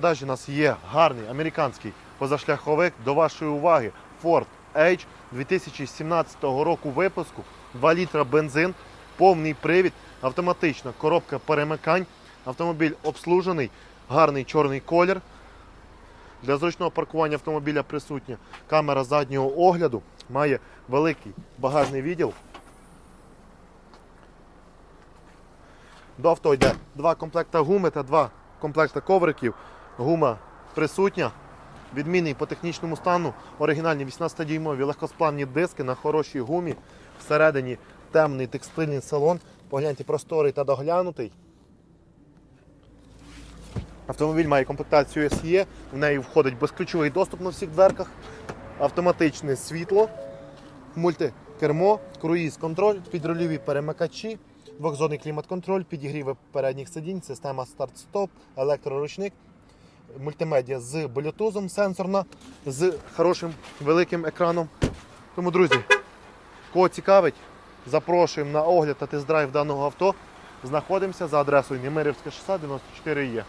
продажі у нас є гарний американський позашляховик до вашої уваги Ford Edge 2017 року випуску, 2 літра бензин, повний привід, автоматична коробка перемикань, автомобіль обслужений, гарний чорний колір. Для зручного паркування автомобіля присутня камера заднього огляду, має великий багажний відділ. До авто йде два комплекта гуми та два комплекта ковриків. Гума присутня. Відмінний по технічному стану. Оригінальні 18-дюймові легкосплавні диски на хорошій гумі. Всередині темний текстильний салон. Погляньте, просторий та доглянутий. Автомобіль має комплектацію SE, в неї входить безключовий доступ на всіх дверках, автоматичне світло, мультикермо, круїз-контроль, підрульові перемикачі, двохзонний клімат-контроль, підігріви передніх сидінь, система старт-стоп, електроручник, мультимедіа з блютузом сенсорна, з хорошим великим екраном. Тому, друзі, кого цікавить, запрошуємо на огляд та тест-драйв даного авто. Знаходимося за адресою Немирівське шосе 94 є.